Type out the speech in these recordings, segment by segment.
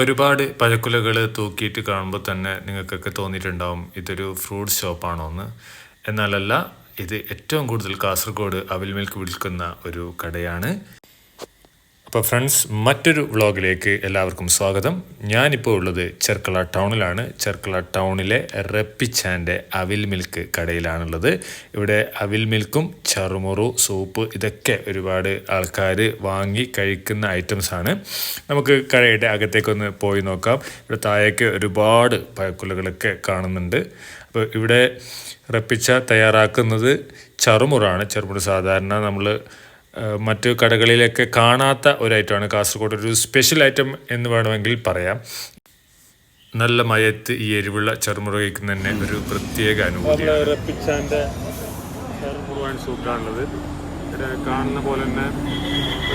ഒരുപാട് പഴക്കുലകൾ തൂക്കിയിട്ട് കാണുമ്പോൾ തന്നെ നിങ്ങൾക്കൊക്കെ തോന്നിയിട്ടുണ്ടാവും ഇതൊരു ഫ്രൂട്ട് ഷോപ്പാണോ എന്ന് എന്നാലല്ല ഇത് ഏറ്റവും കൂടുതൽ കാസർഗോഡ് അവിൽ മിൽക്ക് വിൽക്കുന്ന ഒരു കടയാണ്. അപ്പോൾ ഫ്രണ്ട്സ് മറ്റൊരു വ്ളോഗിലേക്ക് എല്ലാവർക്കും സ്വാഗതം. ഞാനിപ്പോൾ ഉള്ളത് ചെർക്കള ടൗണിലാണ്. ചെർക്കള ടൗണിലെ റെപ്പിച്ചാന്റെ അവിൽ മിൽക്ക് കടയിലാണുള്ളത്. ഇവിടെ അവിൽ മിൽക്കും ചറുമുറു സൂപ്പ് ഇതൊക്കെ ഒരുപാട് ആൾക്കാർ വാങ്ങി കഴിക്കുന്ന ഐറ്റംസ് ആണ്. നമുക്ക് കടയുടെ അകത്തേക്കൊന്ന് പോയി നോക്കാം. ഇവിടെ താഴേക്ക് ഒരുപാട് പഴക്കുലകളൊക്കെ കാണുന്നുണ്ട്. അപ്പോൾ ഇവിടെ റെപ്പിച്ച തയ്യാറാക്കുന്നത് ചറുമുറാണ്. ചെറുമുറു സാധാരണ നമ്മൾ മറ്റ് കടകളിലൊക്കെ കാണാത്ത ഒരു ഐറ്റമാണ് കാസർഗോഡ് ഒരു സ്പെഷ്യൽ ഐറ്റം എന്ന് വേണമെങ്കിൽ പറയാം. നല്ല മയത്ത് ഈ എരിവുള്ള ചെറുമുറ തന്നെ ഒരു പ്രത്യേക അനുഭൂതിയാണ്. റപ്പിച്ചാന്റെ മുഴുവൻ സൂക്കാണുള്ളത് ഇവിടെ കാണുന്ന പോലെ തന്നെ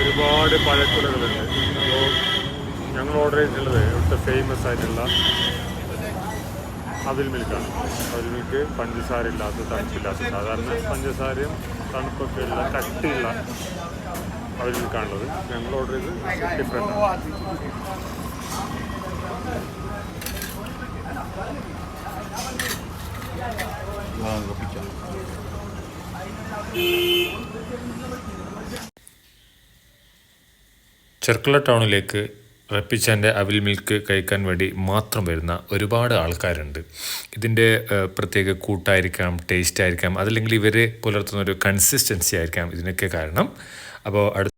ഒരുപാട് പഴക്കുലകളുണ്ട് ഞങ്ങൾ ഓർഡർ ചെയ്തിട്ടുള്ളത് ഇവിടുത്തെ ഫേമസ് ആയിട്ടുള്ള അവിൽ മിൽക്കാണ് അവിൽ മിൽക്ക് പഞ്ചസാര ഇല്ലാത്ത തണുപ്പില്ലാത്ത സാധാരണ പഞ്ചസാരയും തണുപ്പൊക്കെ ഉള്ള കട്ടിയുള്ള അവിൽ നിൽക്കാനുള്ളത് ഞങ്ങൾ ഓർഡർ ചെയ്ത് ഡിഫറെന്റ് ചെർക്കള ടൗണിലേക്ക് റപ്പിച്ചാന്റെ അവിൽ മിൽക്ക് കഴിക്കാൻ വേണ്ടി മാത്രം വരുന്ന ഒരുപാട് ആൾക്കാരുണ്ട്. ഇതിന്റെ പ്രത്യേക കൂട്ടായിരിക്കാം ടേസ്റ്റ് ആയിരിക്കാം അതല്ലെങ്കിൽ ഇവർ പുലർത്തുന്ന ഒരു കൺസിസ്റ്റൻസി ആയിരിക്കാം ഇതിനൊക്കെ കാരണം. അപ്പോൾ അടുത്ത